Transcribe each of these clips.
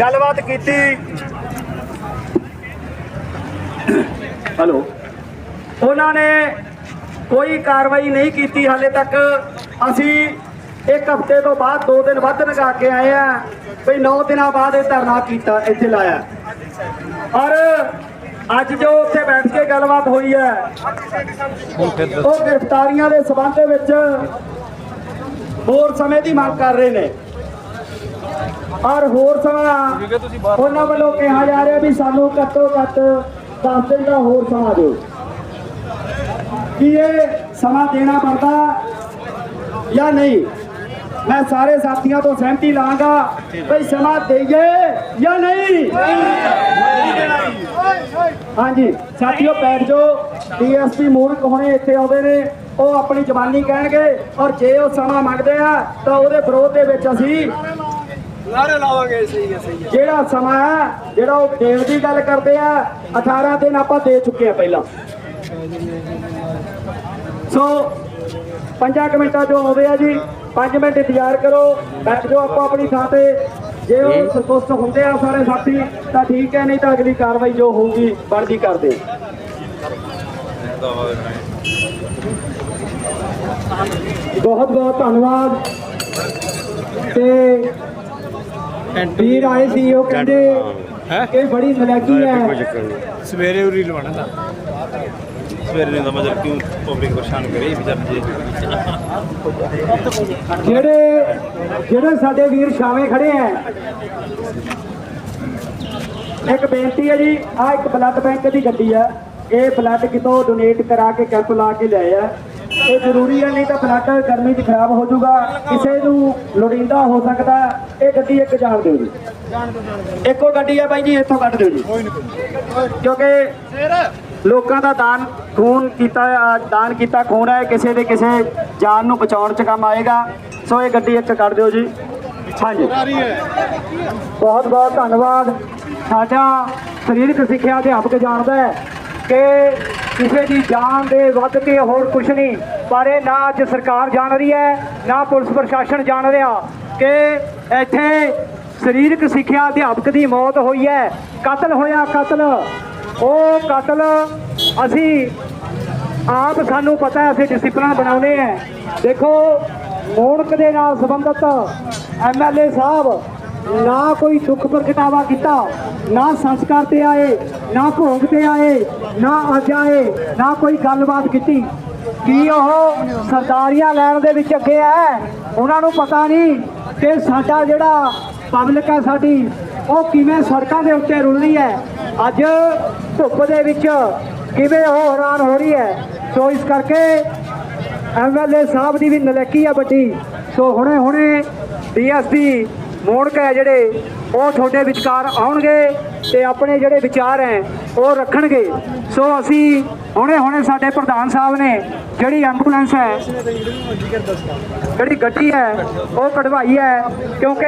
ਗੱਲਬਾਤ ਕੀਤੀ। ਹਲੋ। ਉਹਨਾਂ ਨੇ ਕੋਈ ਕਾਰਵਾਈ ਨਹੀਂ ਕੀਤੀ ਹਾਲੇ ਤੱਕ ਅਸੀਂ ਇੱਕ ਹਫ਼ਤੇ ਤੋਂ ਬਾਅਦ ਦੋ ਦਿਨ ਵੱਧ ਲਗਾ ਕੇ ਆਏ ਆ ਵੀ 9 ਦਿਨਾਂ ਬਾਅਦ ਇਹ ਧਰਨਾ ਕੀਤਾ ਇੱਥੇ ਲਾਇਆ। ਔਰ ਅੱਜ ਜੋ ਉੱਥੇ ਬੈਠ ਕੇ ਗੱਲਬਾਤ ਹੋਈ ਹੈ ਉਹ ਗ੍ਰਿਫਤਾਰੀਆਂ ਦੇ ਸਬੰਧ ਦੇ ਵਿੱਚ ਹੋਰ ਸਮੇਂ ਦੀ ਮੰਗ ਕਰ ਰਹੇ ਨੇ। ਔਰ ਹੋਰ ਸਮਾਂ ਉਹਨਾਂ ਵੱਲੋਂ ਕਿਹਾ ਜਾ ਰਿਹਾ ਵੀ ਸਾਨੂੰ ਘੱਟੋ ਘੱਟ 10 ਦਿਨ ਦਾ ਹੋਰ ਸਮਾਂ ਦਿਓ। ਕੀ ਇਹ ਸਮਾਂ ਦੇਣਾ ਬਣਦਾ ਜਾਂ ਨਹੀਂ? ਮੈਂ ਸਾਰੇ ਸਾਥੀਆਂ ਤੋਂ ਸਹਿਮਤੀ ਲਾਂਗਾ ਭਈ ਸਮਾਂ ਦੇਈਏ ਜਾਂ ਨਹੀਂ? ਹਾਂਜੀ ਸਾਥੀਓ ਬੈਠ ਜਾਓ। ਡੀਐਸਪੀ ਮੂਰਖ ਹੋਣੇ ਇੱਥੇ ਆਉਂਦੇ ਨੇ ਉਹ ਆਪਣੀ ਜ਼ਬਾਨੀ ਕਹਿਣਗੇ ਔਰ ਜੇ ਉਹ ਸਮਾਂ ਮੰਗਦੇ ਆ ਤਾਂ ਉਹਦੇ ਵਿਰੋਧ ਦੇ ਵਿੱਚ ਅਸੀਂ ਨਾਰੇ ਲਾਵਾਂਗੇ ਸਹੀ ਹੈ ਸਹੀ ਹੈ। ਜਿਹੜਾ ਸਮਾਂ ਹੈ ਜਿਹੜਾ ਉਹ ਦੇਣ ਦੀ ਗੱਲ ਕਰਦੇ ਆ 18 ਦਿਨ ਆਪਾਂ ਦੇ ਚੁੱਕੇ ਆ ਪਹਿਲਾਂ। ਸੋ ਪੰਜਾਂ ਕੁ ਮਿੰਟਾਂ ਜੋ ਆਉਂਦੇ ਆ ਜੀ। 5 ਮਿੰਟ ਇੰਤਜ਼ਾਰ ਕਰੋ। ਬੈਠ ਜਾਓ ਆਪਾਂ ਆਪਣੀ ਥਾਂ ਤੇ। ਜੇ ਉਹ ਸੰਤੁਸ਼ਟ ਹੁੰਦੇ ਆ ਸਾਰੇ ਸਾਥੀ ਤਾਂ ਠੀਕ ਹੈ ਨਹੀਂ ਤਾਂ ਅਗਲੀ ਕਾਰਵਾਈ ਜੋ ਹੋਊਗੀ ਬਣਦੀ ਕਰਦੇ ਬਹੁਤ ਬਹੁਤ ਧੰਨਵਾਦ। ਤੇ ਵੀਰ ਆਏ ਸੀ ਉਹ ਕਹਿੰਦੇ ਇਹ ਬੜੀ ਨਲਾਇਕੀ ਹੈ? ਸਵੇਰੇ ਉਰੀ ਲਵਾਣਾ ਦਾ ਸਵੇਰੇ ਨਹੀਂ ਸਮਝ ਕਿਉਂ ਪਬਲਿਕ ਪਰੇਸ਼ਾਨ ਕਰੇ ਵਿਚਾਰ ਜੀ। ਜਿਹੜੇ ਜਿਹੜੇ ਸਾਡੇ ਵੀਰ ਸ਼ਾਮੇ ਖੜੇ ਆ। ਇੱਕ ਬੇਨਤੀ ਹੈ ਜੀ ਆ ਇੱਕ ਬਲੱਡ ਬੈਂਕ ਦੀ ਗੱਡੀ ਆ। ਇਹ ਬਲੱਡ ਕਿਤੋਂ ਡੋਨੇਟ ਕਰਾ ਕੇ ਕੈਂਪ ਲਾ ਕੇ ਲਿਆਏ ਆ। ਇਹ ਜ਼ਰੂਰੀ ਹੈ, ਨਹੀਂ ਤਾਂ ਬਲੱਡ ਗਰਮੀ 'ਚ ਖਰਾਬ ਹੋ ਜਾਊਗਾ। ਕਿਸੇ ਨੂੰ ਲੋੜੀਂਦਾ ਹੋ ਸਕਦਾ, ਇਹ ਗੱਡੀ ਇੱਕ ਜਾਣ ਦਿਓ ਜੀ। ਇੱਕੋ ਗੱਡੀ ਆ ਬਾਈ ਜੀ, ਇੱਥੋਂ ਕੱਢ ਦਿਓ ਜੀ। ਕਿਉਂਕਿ ਲੋਕਾਂ ਦਾ ਦਾਨ ਖੂਨ ਕੀਤਾ, ਦਾਨ ਕੀਤਾ ਖੂਨ ਹੈ, ਕਿਸੇ ਦੇ ਕਿਸੇ ਜਾਨ ਨੂੰ ਬਚਾਉਣ 'ਚ ਕੰਮ ਆਏਗਾ। ਸੋ ਇਹ ਗੱਡੀ ਇੱਕ ਕੱਢ ਦਿਓ ਜੀ। ਹਾਂਜੀ। ਬਹੁਤ ਬਹੁਤ ਧੰਨਵਾਦ। ਸਾਡਾ ਸਰੀਰਕ ਸਿੱਖਿਆ ਅਧਿਆਪਕ ਜਾਣਦਾ ਹੈ। ਕਿ ਕਿਸੇ ਦੀ ਜਾਨ ਦੇ ਵੱਧ ਕੇ ਹੋਰ ਕੁਝ ਨਹੀਂ, ਪਰ ਇਹ ਨਾ ਅੱਜ ਸਰਕਾਰ ਜਾਣ ਰਹੀ ਹੈ, ਨਾ ਪੁਲਿਸ ਪ੍ਰਸ਼ਾਸਨ ਜਾਣ ਰਿਹਾ ਕਿ ਇੱਥੇ ਸਰੀਰਕ ਸਿੱਖਿਆ ਅਧਿਆਪਕ ਦੀ ਮੌਤ ਹੋਈ ਹੈ। ਕਤਲ ਹੋਇਆ ਕਤਲ। ਉਹ ਕਤਲ ਅਸੀਂ ਆਪ ਸਾਨੂੰ ਪਤਾ ਹੈ, ਅਸੀਂ ਡਿਸਪਲਿਨ ਬਣਾਉਨੇ ਆ ਦੇਖੋ ਮੋਣਕ ਦੇ ਨਾਲ ਸੰਬੰਧਿਤ ਐਮਐਲਏ ਸਾਹਿਬ ਨਾ ਕੋਈ ਦੁੱਖ ਪ੍ਰਗਟਾਵਾ ਕੀਤਾ, ਨਾ ਸੰਸਕਾਰ ਤੇ ਆਏ, ਨਾ ਭੋਗ ਤੇ ਆਏ, ਨਾ ਅੱਜ ਆਏ, ਨਾ ਕੋਈ ਗੱਲਬਾਤ ਕੀਤੀ। ਕੀ ਉਹ ਸਰਦਾਰੀਆਂ ਲੈਣ ਦੇ ਵਿੱਚ ਅੱਗੇ ਹੈ? ਉਹਨਾਂ ਨੂੰ ਪਤਾ ਨਹੀਂ। ਕਿ ਸਾਡਾ ਜਿਹੜਾ ਪਬਲਿਕ ਹੈ ਸਾਡੀ, ਉਹ ਕਿਵੇਂ ਸੜਕਾਂ ਦੇ ਉੱਤੇ ਰੁਲਦੀ ਹੈ? ਅੱਜ ਧੁੱਪ ਦੇ ਵਿੱਚ ਕਿਵੇਂ ਉਹ ਹੈਰਾਨ ਹੋ ਰਹੀ ਹੈ? ਸੋ ਇਸ ਕਰਕੇ ਐਮਐਲਏ ਸਾਹਿਬ ਦੀ ਵੀ ਨਲੇਕੀ ਆ ਵੱਡੀ। ਸੋ ਹੁਣੇ ਹੁਣੇ ਡੀਐਸਪੀ ਮੋੜਕ ਹੈ ਜਿਹੜੇ, ਉਹ ਤੁਹਾਡੇ ਵਿਚਕਾਰ ਆਉਣਗੇ ਤੇ ਆਪਣੇ ਜਿਹੜੇ ਵਿਚਾਰ ਹੈ, ਉਹ ਰੱਖਣਗੇ। ਸੋ ਅਸੀਂ ਹੁਣੇ ਹੁਣੇ ਸਾਡੇ ਪ੍ਰਧਾਨ ਸਾਹਿਬ ਨੇ ਜਿਹੜੀ ਐਂਬੂਲੈਂਸ ਹੈ, ਜਿਹੜੀ ਗੱਡੀ ਹੈ, ਉਹ ਕਢਵਾਈ ਹੈ, ਕਿਉਂਕਿ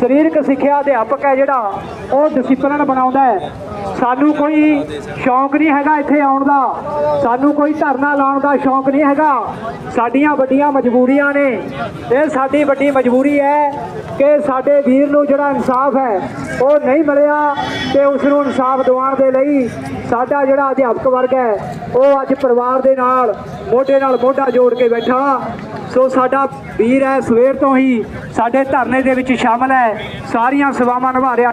ਸਰੀਰਕ ਸਿੱਖਿਆ ਅਧਿਆਪਕ ਹੈ ਜਿਹੜਾ, ਉਹ ਡਿਸਪਲਿਨ ਬਣਾਉਂਦਾ ਹੈ। ਸਾਨੂੰ ਕੋਈ ਸ਼ੌਂਕ ਨਹੀਂ ਹੈਗਾ ਇੱਥੇ ਆਉਣ ਦਾ। ਸਾਨੂੰ ਕੋਈ ਧਰਨਾ ਲਾਉਣ ਦਾ ਸ਼ੌਂਕ ਨਹੀਂ ਹੈਗਾ। ਸਾਡੀਆਂ ਵੱਡੀਆਂ ਮਜਬੂਰੀਆਂ ਨੇ। ਇਹ ਸਾਡੀ ਵੱਡੀ ਮਜਬੂਰੀ ਹੈ ਕਿ ਸਾਡੇ ਵੀਰ ਨੂੰ ਜਿਹੜਾ ਇਨਸਾਫ ਹੈ, ਉਹ ਨਹੀਂ ਮਿਲਿਆ ਤੇ ਉਸ ਨੂੰ ਇਨਸਾਫ ਦਿਵਾਉਣ ਦੇ ਲਈ ਸਾਡਾ ਜਿਹੜਾ ਅਧਿਆਪਕ ਵਰਗ ਹੈ, ਉਹ ਅੱਜ ਪਰਿਵਾਰ ਦੇ ਨਾਲ, ਮੋਢੇ ਨਾਲ ਮੋਢਾ ਜੋੜ ਕੇ ਬੈਠਾ। ਸੋ ਸਾਡਾ ਵੀਰ ਹੈ, ਸਵੇਰ ਤੋਂ ਹੀ ਸਾਡੇ ਧਰਨੇ ਦੇ ਵਿੱਚ ਸ਼ਾਮਲ ਹੈ। ਸਾਰੀਆਂ ਸੇਵਾਵਾਂ ਨਿਭਾ ਰਿਹਾ।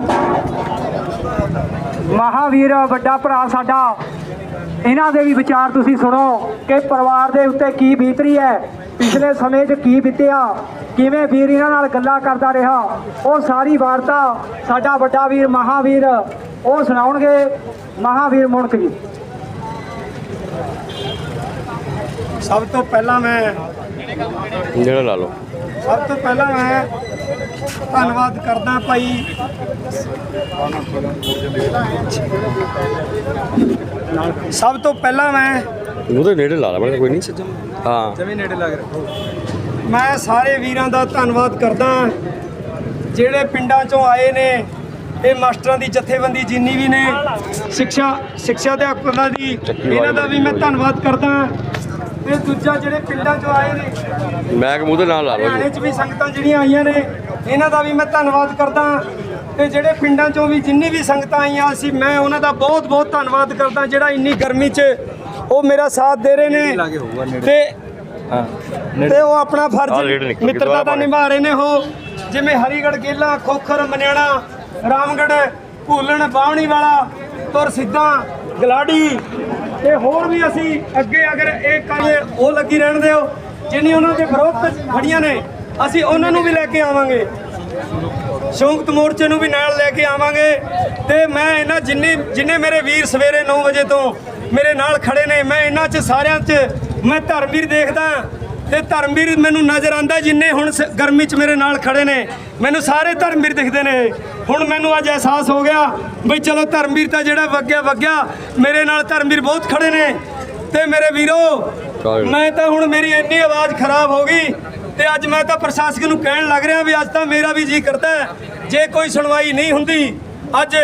ਮਹਾਵੀਰ ਵੱਡਾ ਭਰਾ ਸਾਡਾ। ਇਹਨਾਂ ਦੇ ਵੀ ਵਿਚਾਰ ਤੁਸੀਂ ਸੁਣੋ ਕਿ ਪਰਿਵਾਰ ਦੇ ਉੱਤੇ ਕੀ ਬੀਤ ਰਹੀ ਹੈ। ਪਿਛਲੇ ਸਮੇਂ 'ਚ ਕੀ ਬੀਤਿਆ ਕਿਵੇਂ ਵੀਰ ਇਹਨਾਂ ਨਾਲ ਗੱਲਾਂ ਕਰਦਾ ਰਿਹਾ। ਉਹ ਸਾਰੀ ਵਾਰਤਾ ਸਾਡਾ ਵੱਡਾ ਵੀਰ ਮਹਾਵੀਰ ਉਹ ਸੁਣਾਉਣਗੇ ਮਹਾਵੀਰ ਮੁਣਕ ਜੀ। ਸਭ ਤੋਂ ਪਹਿਲਾਂ ਮੈਂ ਜਿਹੜਾ ਲਾ ਲਓ। ਸਭ ਤੋਂ ਪਹਿਲਾਂ ਮੈਂ ਧੰਨਵਾਦ ਕਰਦਾ ਭਾਈ। ਸਭ ਤੋਂ ਪਹਿਲਾਂ ਮੈਂ ਉਹਦੇ ਨੇੜੇ ਲਾ ਲਾ ਬੜਾ ਕੋਈ ਨਹੀਂ। ਹਾਂ। ਜਮੀ ਨੇੜੇ ਲੱਗ ਰਿਹਾ। ਮੈਂ ਸਾਰੇ ਵੀਰਾਂ ਦਾ ਧੰਨਵਾਦ ਕਰਦਾ। ਜਿਹੜੇ ਪਿੰਡਾਂ ਚੋਂ ਆਏ ਨੇ ਇਹ ਮਾਸਟਰਾਂ ਦੀ ਜਥੇਬੰਦੀ ਜਿੰਨੀ ਵੀ ਨੇ ਸਿੱਖਿਆ ਸਿੱਖਿਆ ਦੇ ਅਧਿਆਪਕਾਂ ਦੀ ਇਹਨਾਂ ਦਾ ਵੀ ਮੈਂ ਧੰਨਵਾਦ ਕਰਦਾ। ਤੇ ਦੂਜਾ ਜਿਹੜੇ ਪਿੰਡਾਂ ਚੋਂ ਆਏ ਨੇ ਮੈਂ ਕਿ ਮੂੰਹ ਦੇ ਨਾਲ ਲਾ ਲਓ ਹਰਿਆਣੇ ਚ ਵੀ ਸੰਗਤਾਂ ਜਿਹੜੀਆਂ ਆਈਆਂ ਨੇ ਇਹਨਾਂ ਦਾ ਵੀ ਮੈਂ ਧੰਨਵਾਦ ਕਰਦਾ ਤੇ ਜਿਹੜੇ ਪਿੰਡਾਂ ਚੋਂ ਵੀ ਜਿੰਨੀ ਵੀ ਸੰਗਤਾਂ ਆਈਆਂ ਸੀ ਮੈਂ ਉਹਨਾਂ ਦਾ ਬਹੁਤ ਬਹੁਤ ਧੰਨਵਾਦ ਕਰਦਾ ਜਿਹੜਾ ਇੰਨੀ ਗਰਮੀ 'ਚ ਉਹ ਮੇਰਾ ਸਾਥ ਦੇ ਰਹੇ ਨੇ। ਤੇ ਤੇ ਉਹ ਆਪਣਾ ਫਰਜ਼ ਮਿੱਤਰਤਾ ਦਾ। ਨਿਭਾ ਰਹੇ ਨੇ ਉਹ। ਜਿਵੇਂ ਹਰੀਗੜ੍ਹ ਗੇਲਾ ਖੋਖਰ ਮਨਿਆਣਾ ਰਾਮਗੜ੍ਹ ਭੂਲਣ ਬਾਵਣੀ ਵਾਲਾ ਤੁਰ ਸਿੱਧਾ ਗਲਾੜੀ ਤੇ ਹੋਰ ਵੀ ਅਸੀਂ ਅੱਗੇ ਅਗਰ ਇਹ ਕਾਲੇ ਉਹ ਲੱਗੀ ਰਹਿਣ ਦਿਓ। ਜਿੰਨੀ ਉਹਨਾਂ ਦੇ ਵਿਰੋਧ ਖੜੀਆਂ ਨੇ ਅਸੀਂ ਉਹਨਾਂ ਨੂੰ ਵੀ ਲੈ ਕੇ ਆਵਾਂਗੇ। ਸੰਯੁਕਤ ਮੋਰਚੇ ਨੂੰ ਵੀ ਨਾਲ ਲੈ ਕੇ ਆਵਾਂਗੇ ਤੇ ਮੈਂ ਇਹਨਾਂ ਜਿੰਨੇ ਜਿੰਨੇ ਮੇਰੇ ਵੀਰ ਸਵੇਰੇ 9 ਵਜੇ ਤੋਂ ਮੇਰੇ ਨਾਲ ਖੜੇ ਨੇ ਮੈਂ ਇਹਨਾਂ 'ਚ ਸਾਰਿਆਂ 'ਚ ਮੈਂ ਧਰਮਵੀਰ ਦੇਖਦਾ ਤੇ ਧਰਮਵੀਰ ਮੈਨੂੰ ਨਜ਼ਰ ਆਂਦਾ ਜਿੰਨੇ ਹੁਣ ਗਰਮੀ 'ਚ ਮੇਰੇ ਨਾਲ ਖੜੇ ਨੇ। ਮੈਨੂੰ ਸਾਰੇ ਧਰਮਵੀਰ ਦਿਖਦੇ ਨੇ। ਹੁਣ ਮੈਨੂੰ ਅੱਜ ਅਹਿਸਾਸ ਹੋ ਗਿਆ ਬਈ ਚਲੋ ਧਰਮਵੀਰ ਤਾਂ ਜਿਹੜਾ ਵਗਿਆ ਵਗਿਆ। ਮੇਰੇ ਨਾਲ ਧਰਮਵੀਰ ਬਹੁਤ ਖੜੇ ਨੇ। ਤੇ ਮੇਰੇ ਵੀਰੋ ਮੈਂ ਤਾਂ ਹੁਣ ਮੇਰੀ ਇੰਨੀ ਆਵਾਜ਼ ਖਰਾਬ ਹੋ ਗਈ ਤੇ ਅੱਜ ਮੈਂ ਤਾਂ ਪ੍ਰਸ਼ਾਸਕ ਨੂੰ ਕਹਿਣ ਲੱਗ ਰਿਹਾ ਵੀ ਅੱਜ ਤਾਂ ਮੇਰਾ ਵੀ ਜੀ ਕਰਦਾ ਜੇ ਕੋਈ ਸੁਣਵਾਈ ਨਹੀਂ ਹੁੰਦੀ, ਅੱਜ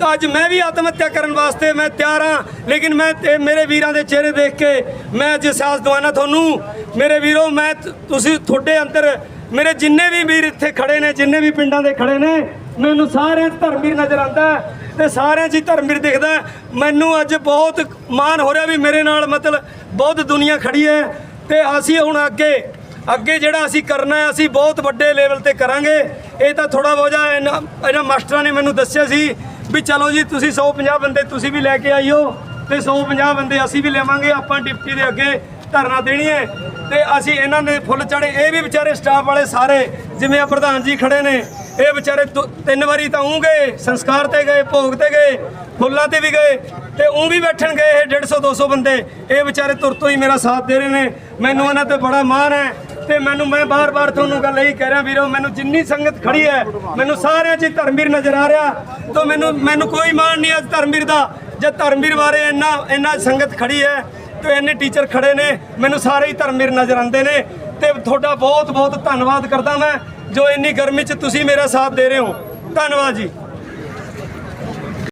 ਤਾਂ ਅੱਜ ਮੈਂ ਵੀ ਆਤਮ ਹੱਤਿਆ ਕਰਨ ਵਾਸਤੇ ਮੈਂ ਤਿਆਰ ਹਾਂ, ਲੇਕਿਨ ਮੈਂ ਤੇ ਮੇਰੇ ਵੀਰਾਂ ਦੇ ਚਿਹਰੇ ਦੇਖ ਕੇ ਮੈਂ ਅੱਜ ਅਹਿਸਾਸ ਦਵਾਨਾ ਤੁਹਾਨੂੰ। ਮੇਰੇ ਵੀਰੋ, ਮੈਂ ਤੁਸੀਂ ਤੁਹਾਡੇ ਅੰਦਰ ਮੇਰੇ ਜਿੰਨੇ ਵੀ ਵੀਰ ਇੱਥੇ ਖੜੇ ਨੇ, ਜਿੰਨੇ ਵੀ ਪਿੰਡਾਂ ਦੇ ਖੜੇ ਨੇ, ਮੈਨੂੰ ਸਾਰਿਆਂ 'ਚ ਧਰਮਵੀਰ ਨਜ਼ਰ ਆਉਂਦਾ ਹੈ ਤੇ ਸਾਰਿਆਂ 'ਚ ਹੀ ਧਰਮਵੀਰ ਦਿਖਦਾ ਮੈਨੂੰ ਅੱਜ ਬਹੁਤ ਮਾਣ ਹੋ ਰਿਹਾ ਵੀ ਮੇਰੇ ਨਾਲ ਮਤਲਬ ਬਹੁਤ ਦੁਨੀਆ ਖੜੀ ਹੈ ਤੇ ਅਸੀਂ ਹੁਣ ਅੱਗੇ ਅੱਗੇ ਜਿਹੜਾ ਅਸੀਂ ਕਰਨਾ ਹੈ, ਅਸੀਂ ਬਹੁਤ ਵੱਡੇ ਲੈਵਲ ਤੇ ਕਰਾਂਗੇ। ਇਹ ਤਾਂ ਥੋੜਾ ਬੋਝਾ ਇਹਨਾਂ ਇਹਨਾਂ ਮਾਸਟਰਾਂ ਨੇ ਮੈਨੂੰ ਦੱਸਿਆ ਸੀ ਵੀ ਚਲੋ ਜੀ, ਤੁਸੀਂ 150 ਬੰਦੇ ਤੁਸੀਂ ਵੀ ਲੈ ਕੇ ਆਈਓ ਤੇ 150 ਬੰਦੇ ਅਸੀਂ ਵੀ ਲੈਵਾਂਗੇ, ਆਪਾਂ ਡਿਪਟੀ ਦੇ ਅੱਗੇ ਧਰਨਾ ਦੇਣੀ ਹੈ। ਤੇ ਅਸੀਂ ਇਹਨਾਂ ਦੇ ਫੁੱਲ ਚੜੇ ਇਹ ਵੀ ਵਿਚਾਰੇ ਸਟਾਫ ਵਾਲੇ ਸਾਰੇ, ਜਿਵੇਂ ਆ ਪ੍ਰਧਾਨ ਜੀ ਖੜੇ ਨੇ, ਇਹ ਵਿਚਾਰੇ ਦੋ- ਤਿੰਨ ਵਾਰੀ ਤਾਂ ਊਂ ਗਏ, ਸੰਸਕਾਰ ਤੇ ਗਏ, ਭੋਗ ਤੇ ਗਏ, ਫੁੱਲਾਂ ਤੇ ਵੀ ਗਏ, ਤੇ ਉਹ ਵੀ ਬੈਠਣ ਗਏ ਇਹ 150 200 ਬੰਦੇ। ਇਹ ਵਿਚਾਰੇ ਤੁਰ ਤੋਂ ਹੀ ਮੇਰਾ ਸਾਥ ਦੇ ਰਹੇ ਨੇ। ਮੈਨੂੰ ਇਹਨਾਂ ਤੇ ਬੜਾ ਮਾਣ ਹੈ। ਤੇ ਮੈਨੂੰ ਮੈਂ ਬਾਰ-ਬਾਰ ਤੁਹਾਨੂੰ ਗੱਲ ਇਹੀ ਕਹਿ ਰਿਹਾ ਵੀਰੋ, ਮੈਨੂੰ ਜਿੰਨੀ ਸੰਗਤ ਖੜੀ ਹੈ, ਮੈਨੂੰ ਸਾਰਿਆਂ 'ਚ ਧਰਮਵੀਰ ਨਜ਼ਰ ਆ ਰਿਹਾ। ਤਾਂ ਮੈਨੂੰ ਮੈਨੂੰ ਕੋਈ ਮਾਣ ਨਹੀਂ ਅੱਜ ਧਰਮਵੀਰ ਦਾ। ਜੇ ਧਰਮਵੀਰ ਬਾਰੇ ਇੰਨਾ ਇੰਨਾ ਸੰਗਤ ਖੜੀ ਹੈ, ਤੇ ਇੰਨੇ ਟੀਚਰ ਖੜੇ ਨੇ, ਮੈਨੂੰ ਸਾਰੇ ਹੀ ਧਰਮਵੀਰ ਨਜ਼ਰ ਆਉਂਦੇ ਨੇ। ਤੇ ਤੁਹਾਡਾ ਬਹੁਤ ਬਹੁਤ ਧੰਨਵਾਦ ਕਰਦਾ ਮੈਂ, ਜੋ ਇੰਨੀ ਗਰਮੀ 'ਚ ਤੁਸੀਂ ਮੇਰਾ ਸਾਥ ਦੇ ਰਹੇ ਹੋ। ਧੰਨਵਾਦ ਜੀ।